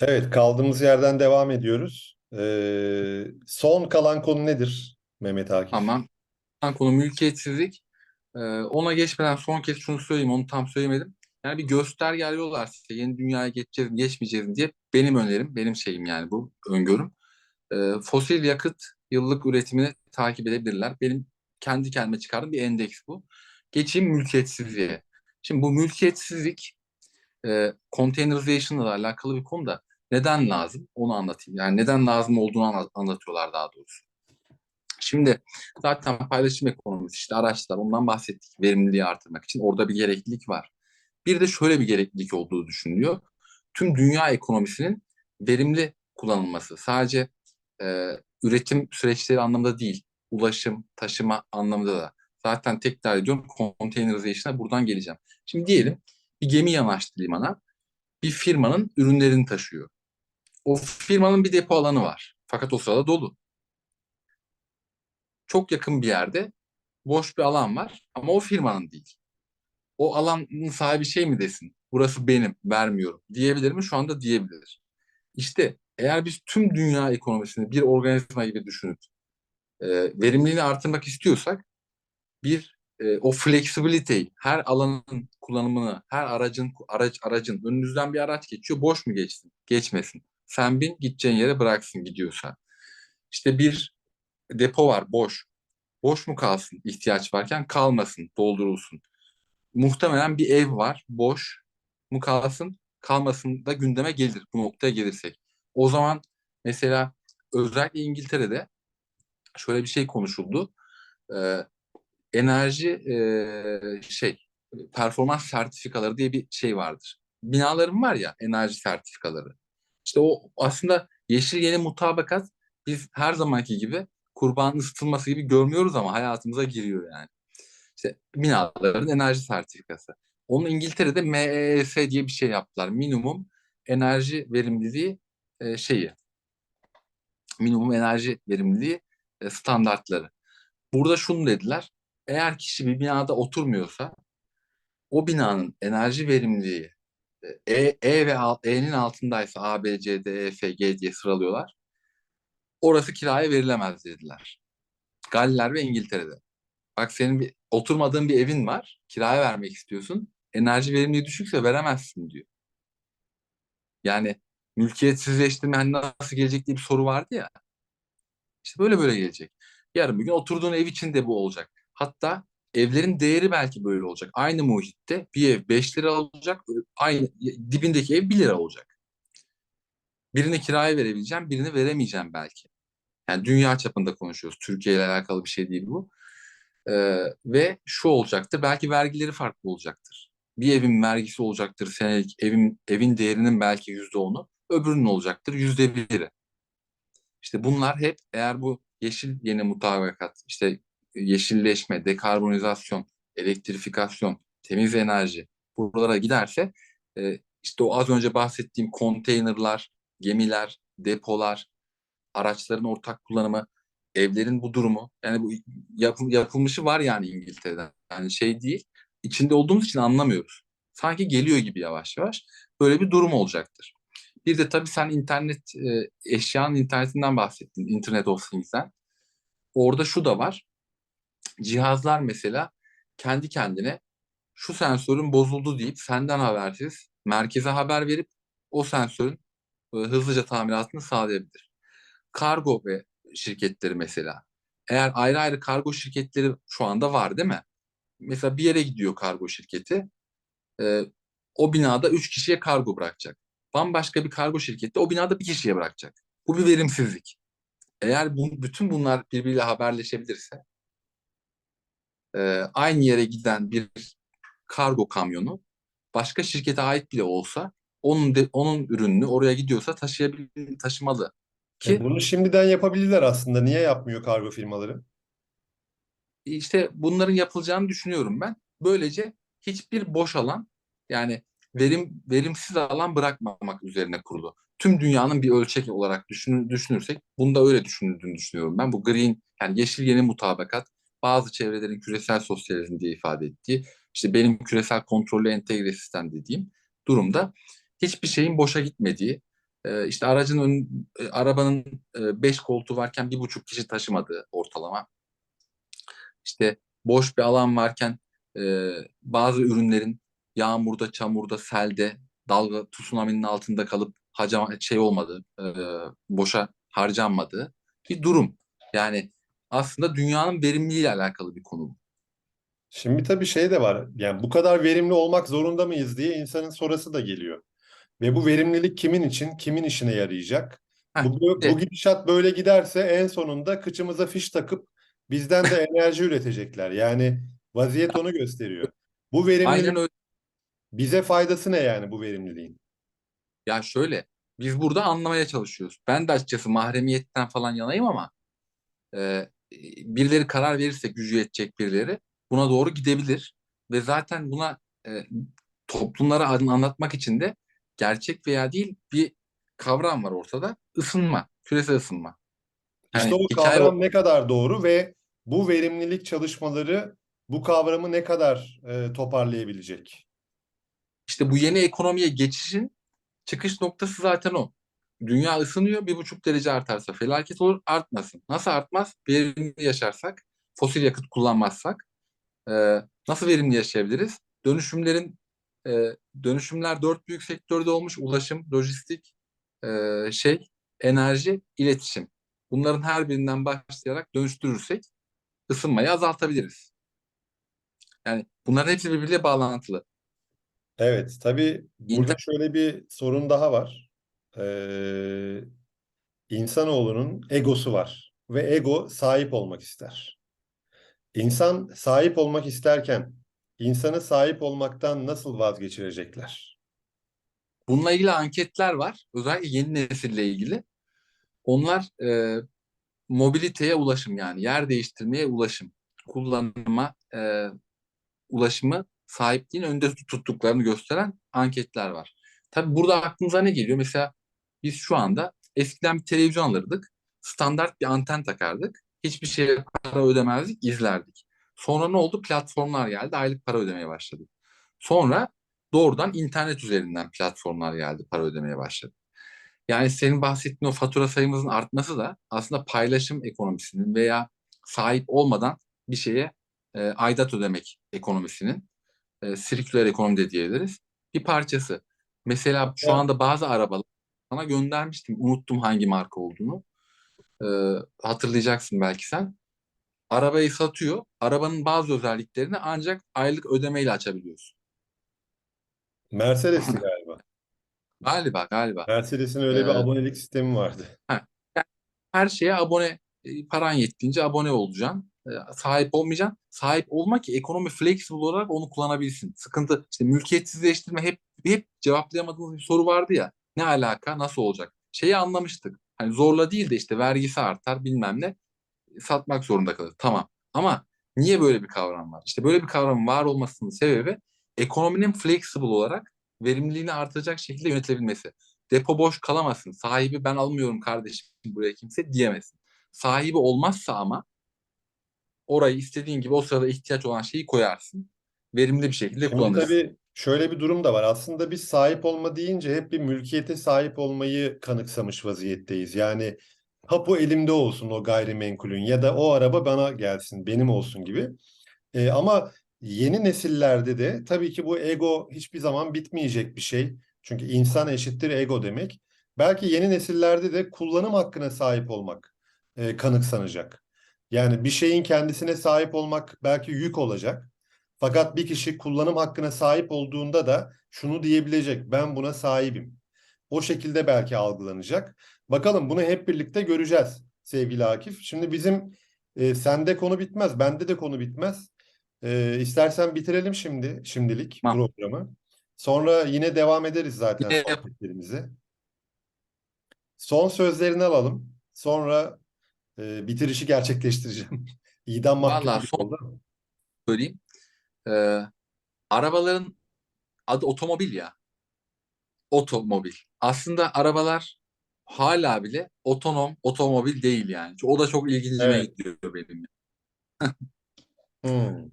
Evet, kaldığımız yerden devam ediyoruz. Ee, son kalan konu nedir Mehmet Akif? Tamam. Konu mülkiyetsizlik. Ee, ona geçmeden son kez şunu söyleyeyim, onu tam söylemedim. Yani bir gösterge arıyorlar size yeni dünyaya geçeceğiz mi, geçmeyeceğiz mi diye. Benim önerim, benim şeyim yani bu öngörüm. Ee, fosil yakıt yıllık üretimini takip edebilirler. Benim kendi kendime çıkardığım bir endeks bu. Geçeyim mülkiyetsizliğe. Şimdi bu mülkiyetsizlik e, containerization ile alakalı bir konu da neden lazım onu anlatayım. Yani neden lazım olduğunu anla- anlatıyorlar daha doğrusu. Şimdi zaten paylaşım ekonomisi işte araçlar ondan bahsettik verimliliği artırmak için orada bir gereklilik var. Bir de şöyle bir gereklilik olduğu düşünülüyor. Tüm dünya ekonomisinin verimli kullanılması sadece e, üretim süreçleri anlamında değil, ulaşım, taşıma anlamında da. Zaten tekrar ediyorum containerizzation'a buradan geleceğim. Şimdi diyelim bir gemi yanaştı limana, bir firmanın ürünlerini taşıyor. O firmanın bir depo alanı var. Fakat o sırada dolu çok yakın bir yerde boş bir alan var ama o firmanın değil. O alanın sahibi şey mi desin? Burası benim, vermiyorum. Diyebilir mi? Şu anda diyebilir. İşte eğer biz tüm dünya ekonomisini bir organizma gibi düşünüp e, verimliliğini artırmak istiyorsak bir e, o flexibility, her alanın kullanımını, her aracın araç aracın önünüzden bir araç geçiyor, boş mu geçsin? Geçmesin. Sen bin, gideceğin yere bıraksın gidiyorsa. İşte bir depo var, boş boş mu kalsın ihtiyaç varken kalmasın, doldurulsun. Muhtemelen bir ev var, boş mu kalsın, kalmasın da gündeme gelir bu noktaya gelirsek. O zaman mesela özellikle İngiltere'de şöyle bir şey konuşuldu. Ee, enerji e, şey performans sertifikaları diye bir şey vardır. Binaların var ya enerji sertifikaları. İşte o aslında yeşil yeni mutabakat biz her zamanki gibi kurbanın ısıtılması gibi görmüyoruz ama hayatımıza giriyor yani. İşte binaların enerji sertifikası. Onun İngiltere'de MEES diye bir şey yaptılar. Minimum enerji verimliliği e, şeyi. Minimum enerji verimliliği e, standartları. Burada şunu dediler. Eğer kişi bir binada oturmuyorsa o binanın enerji verimliliği e, E, ve E'nin altındaysa A, B, C, D, E, F, G diye sıralıyorlar. Orası kiraya verilemez dediler. Galler ve İngiltere'de. Bak senin bir oturmadığın bir evin var. Kiraya vermek istiyorsun. Enerji verimliliği düşükse veremezsin diyor. Yani mülkiyetsizleştirme hani nasıl gelecek diye bir soru vardı ya. İşte böyle böyle gelecek. Yarın bir gün oturduğun ev için de bu olacak. Hatta evlerin değeri belki böyle olacak. Aynı muhitte bir ev 5 lira olacak. Aynı dibindeki ev 1 lira olacak. Birini kiraya verebileceğim, birini veremeyeceğim belki. Yani dünya çapında konuşuyoruz. Türkiye ile alakalı bir şey değil bu. Ee, ve şu olacaktır. Belki vergileri farklı olacaktır. Bir evin vergisi olacaktır senelik. Evin, evin değerinin belki yüzde onu. Öbürünün olacaktır yüzde biri. İşte bunlar hep eğer bu yeşil yeni mutabakat, işte yeşilleşme, dekarbonizasyon, elektrifikasyon, temiz enerji buralara giderse e, işte o az önce bahsettiğim konteynerlar, gemiler, depolar, araçların ortak kullanımı, evlerin bu durumu yani bu yap, yapılmışı var yani İngiltere'den. Yani şey değil. içinde olduğumuz için anlamıyoruz. Sanki geliyor gibi yavaş yavaş. Böyle bir durum olacaktır. Bir de tabii sen internet e, eşyanın internetinden bahsettin. Internet of Things'ten. Orada şu da var. Cihazlar mesela kendi kendine şu sensörün bozuldu deyip senden habersiz merkeze haber verip o sensörün e, hızlıca tamiratını sağlayabilir. Kargo ve şirketleri mesela. Eğer ayrı ayrı kargo şirketleri şu anda var değil mi? Mesela bir yere gidiyor kargo şirketi. E, o binada üç kişiye kargo bırakacak. Bambaşka bir kargo şirketi o binada bir kişiye bırakacak. Bu bir verimsizlik. Eğer bu, bütün bunlar birbiriyle haberleşebilirse e, aynı yere giden bir kargo kamyonu başka şirkete ait bile olsa onun de, onun ürününü oraya gidiyorsa taşıyabilir, taşımalı. E, Ki bunu şimdiden yapabilirler aslında. Niye yapmıyor kargo firmaları? işte bunların yapılacağını düşünüyorum ben. Böylece hiçbir boş alan yani verim verimsiz alan bırakmamak üzerine kurulu. Tüm dünyanın bir ölçek olarak düşünür, düşünürsek bunda öyle düşünüldüğünü düşünüyorum ben. Bu green yani yeşil yeni mutabakat bazı çevrelerin küresel sosyalizm diye ifade ettiği işte benim küresel kontrollü entegre sistem dediğim durumda hiçbir şeyin boşa gitmediği e, işte aracın ön, e, arabanın 5 koltuğu varken bir buçuk kişi taşımadığı ortalama. İşte boş bir alan varken e, bazı ürünlerin yağmurda, çamurda, selde, dalga, tsunami'nin altında kalıp hacam şey olmadığı, e, boşa harcanmadığı bir durum. Yani aslında dünyanın verimliliğiyle alakalı bir konu bu. Şimdi tabii şey de var. Yani bu kadar verimli olmak zorunda mıyız diye insanın sorusu da geliyor. Ve bu verimlilik kimin için, kimin işine yarayacak? Heh, Bu, bu, evet. bu gidişat böyle giderse en sonunda kıçımıza fiş takıp bizden de enerji üretecekler. Yani vaziyet onu gösteriyor. Bu verimlilik bize faydası ne yani bu verimliliğin? Ya şöyle, biz burada anlamaya çalışıyoruz. Ben de açıkçası mahremiyetten falan yanayım ama e, birileri karar verirse gücü yetecek birileri buna doğru gidebilir. Ve zaten buna e, toplumlara an- anlatmak için de gerçek veya değil bir kavram var ortada. Isınma, küresel ısınma. İşte Yani o hikaye kavram ne kadar doğru ve bu verimlilik çalışmaları bu kavramı ne kadar e, toparlayabilecek? İşte bu yeni ekonomiye geçişin çıkış noktası zaten o. Dünya ısınıyor, bir buçuk derece artarsa felaket olur, artmasın. Nasıl artmaz? Verimli yaşarsak, fosil yakıt kullanmazsak e, nasıl verimli yaşayabiliriz? Dönüşümlerin e, dönüşümler dört büyük sektörde olmuş. Ulaşım, lojistik, e, şey, enerji, iletişim. Bunların her birinden başlayarak dönüştürürsek ısınmayı azaltabiliriz. Yani bunların hepsi birbiriyle bağlantılı. Evet, tabii burada İnter- şöyle bir sorun daha var. Ee, insanoğlunun egosu var ve ego sahip olmak ister. İnsan sahip olmak isterken insanı sahip olmaktan nasıl vazgeçirecekler? Bununla ilgili anketler var. Özellikle yeni nesille ilgili. Onlar e, mobiliteye ulaşım yani yer değiştirmeye ulaşım, kullanıma e, ulaşımı sahipliğin önde tuttuklarını gösteren anketler var. Tabii burada aklımıza ne geliyor? Mesela biz şu anda eskiden bir televizyon alırdık. Standart bir anten takardık. Hiçbir şeye para ödemezdik, izlerdik. Sonra ne oldu? Platformlar geldi. Aylık para ödemeye başladık. Sonra doğrudan internet üzerinden platformlar geldi. Para ödemeye başladık. Yani senin bahsettiğin o fatura sayımızın artması da aslında paylaşım ekonomisinin veya sahip olmadan bir şeye e, aidat ödemek ekonomisinin e, sirküler ekonomi de diyebiliriz. Bir parçası. Mesela şu Evet. anda bazı arabalar sana göndermiştim. Unuttum hangi marka olduğunu. E, hatırlayacaksın belki sen. Arabayı satıyor. Arabanın bazı özelliklerini ancak aylık ödemeyle açabiliyorsun. Mercedes'ti galiba. Galiba galiba. Mercedes'in öyle bir Ee, abonelik sistemi vardı. her şeye abone e, paran yettiğince abone olacaksın. E, Sahip olmayacaksın. Sahip olma ki ekonomi flexible olarak onu kullanabilsin. Sıkıntı işte mülkiyetsizleştirme hep hep cevaplayamadığımız bir soru vardı ya. Ne alaka? Nasıl olacak? Şeyi anlamıştık. Hani zorla değil de işte vergisi artar bilmem ne satmak zorunda kalır. Tamam. Ama niye böyle bir kavram var? İşte böyle bir kavramın var olmasının sebebi ekonominin flexible olarak verimliliğini artıracak şekilde yönetilebilmesi. Depo boş kalamasın. Sahibi ben almıyorum kardeşim buraya kimse diyemesin. Sahibi olmazsa ama orayı istediğin gibi o sırada ihtiyaç olan şeyi koyarsın. Verimli bir şekilde Şimdi kullanırsın. tabii şöyle bir durum da var. Aslında biz sahip olma deyince hep bir mülkiyete sahip olmayı kanıksamış vaziyetteyiz. Yani tapu elimde olsun o gayrimenkulün ya da o araba bana gelsin, benim olsun gibi. Ee, ama yeni nesillerde de tabii ki bu ego hiçbir zaman bitmeyecek bir şey. Çünkü insan eşittir ego demek. Belki yeni nesillerde de kullanım hakkına sahip olmak e, kanıksanacak. Yani bir şeyin kendisine sahip olmak belki yük olacak. Fakat bir kişi kullanım hakkına sahip olduğunda da şunu diyebilecek, ben buna sahibim. O şekilde belki algılanacak. Bakalım bunu hep birlikte göreceğiz sevgili Akif. Şimdi bizim e, sende konu bitmez, bende de konu bitmez. E, istersen bitirelim şimdi, şimdilik Tamam. programı. Sonra yine devam ederiz zaten Yine sohbetlerimize. Son sözlerini alalım. Sonra e, bitirişi gerçekleştireceğim. İdam son oldu söyleyeyim. Ee, arabaların adı otomobil ya. Otomobil. Aslında arabalar hala bile otonom otomobil değil yani. O da çok ilgincime Evet. gidiyor benim. Hmm.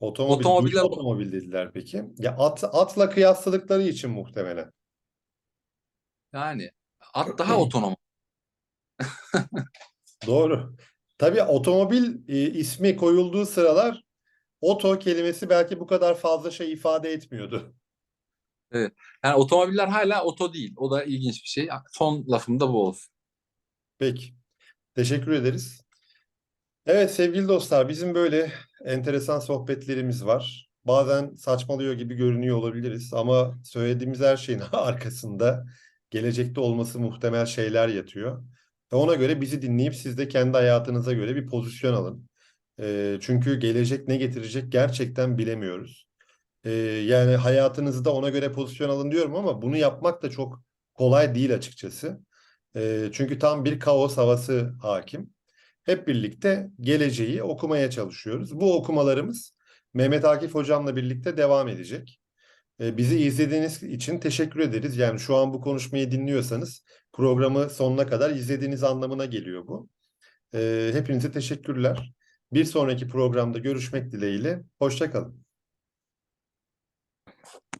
Otomobil, Otomobiller otomobil dediler peki? Ya at, atla kıyasladıkları için muhtemelen. Yani at daha otonom. Doğru. Tabii otomobil e, ismi koyulduğu sıralar oto kelimesi belki bu kadar fazla şey ifade etmiyordu. Yani otomobiller hala oto değil. O da ilginç bir şey. Son lafım da bu olsun. Peki. Teşekkür ederiz. Evet sevgili dostlar bizim böyle enteresan sohbetlerimiz var. Bazen saçmalıyor gibi görünüyor olabiliriz ama söylediğimiz her şeyin arkasında gelecekte olması muhtemel şeyler yatıyor. Ve ona göre bizi dinleyip siz de kendi hayatınıza göre bir pozisyon alın. Çünkü gelecek ne getirecek gerçekten bilemiyoruz. Yani hayatınızda ona göre pozisyon alın diyorum ama bunu yapmak da çok kolay değil açıkçası. Çünkü tam bir kaos havası hakim. Hep birlikte geleceği okumaya çalışıyoruz. Bu okumalarımız Mehmet Akif Hocam'la birlikte devam edecek. Bizi izlediğiniz için teşekkür ederiz. Yani şu an bu konuşmayı dinliyorsanız programı sonuna kadar izlediğiniz anlamına geliyor bu. Hepinize teşekkürler. Bir sonraki programda görüşmek dileğiyle. Hoşça kalın.